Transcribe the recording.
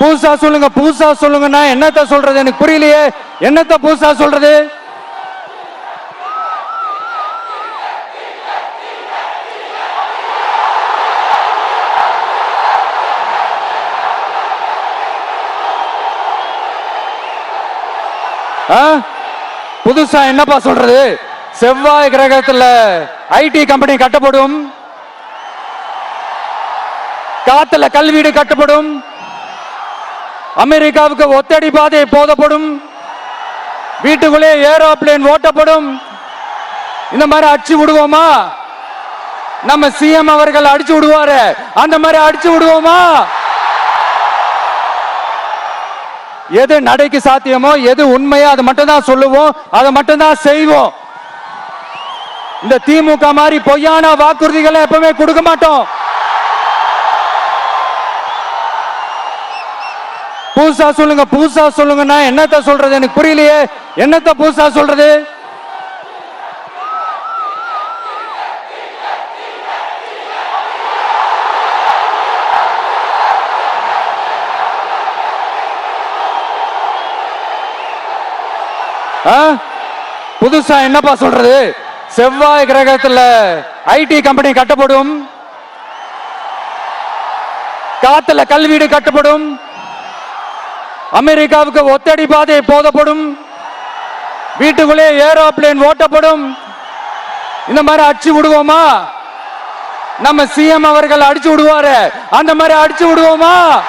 புதுசா சொல்லுங்க புதுசா சொல்லுங்கன்னா என்னத்த சொல்றது? எனக்கு புரியலையே. என்னத்த புதுசா சொல்றது? ஆ? புதுசா என்னப்பா சொல்றது? செவ்வாய் கிரகத்துல ஐடி கம்பெனி கட்டப்படும். காத்துல கல்வீடு கட்டப்படும். அமெரிக்காவுக்கு ஒத்தடி பாதை போதப்படும். வீட்டுக்குள்ளே ஏரோப்ளேன் ஓட்டப்படும். இந்த மாதிரி அடிச்சு விடுவோமா? நம்ம சிஎம் அவர்கள் அடிச்சு விடுவாரு. அந்த மாதிரி அடிச்சு விடுவோமா? எது நடைக்கு சாத்தியமோ எது உண்மையோ அதை மட்டும் தான் சொல்லுவோம். அதை மட்டும் தான் செய்வோம். இந்த திமுக மாதிரி பொய்யான வாக்குறுதிகளை எப்பவுமே கொடுக்க மாட்டோம். புதுசா சொல்லுங்க புதுசா சொல்லுங்கன்னா என்னத்த சொல்றது? எனக்கு புரியலையே. என்னத்த புதுசா சொல்றது? ஆ? புதுசா என்னப்பா சொல்றது? செவ்வாய் கிரகத்தில் ஐடி கம்பெனி கட்டப்படும். காத்துல கல்வீடு கட்டப்படும். அமெரிக்காவுக்கு ஒத்தடி பாதை போதப்படும். வீட்டுக்குள்ளே ஏரோப்ளேன் ஓட்டப்படும். இந்த மாதிரி அடிச்சு விடுவோமா? நம்ம சிஎம் அவர்கள் அடிச்சு விடுவாரு. அந்த மாதிரி அடிச்சு விடுவோமா?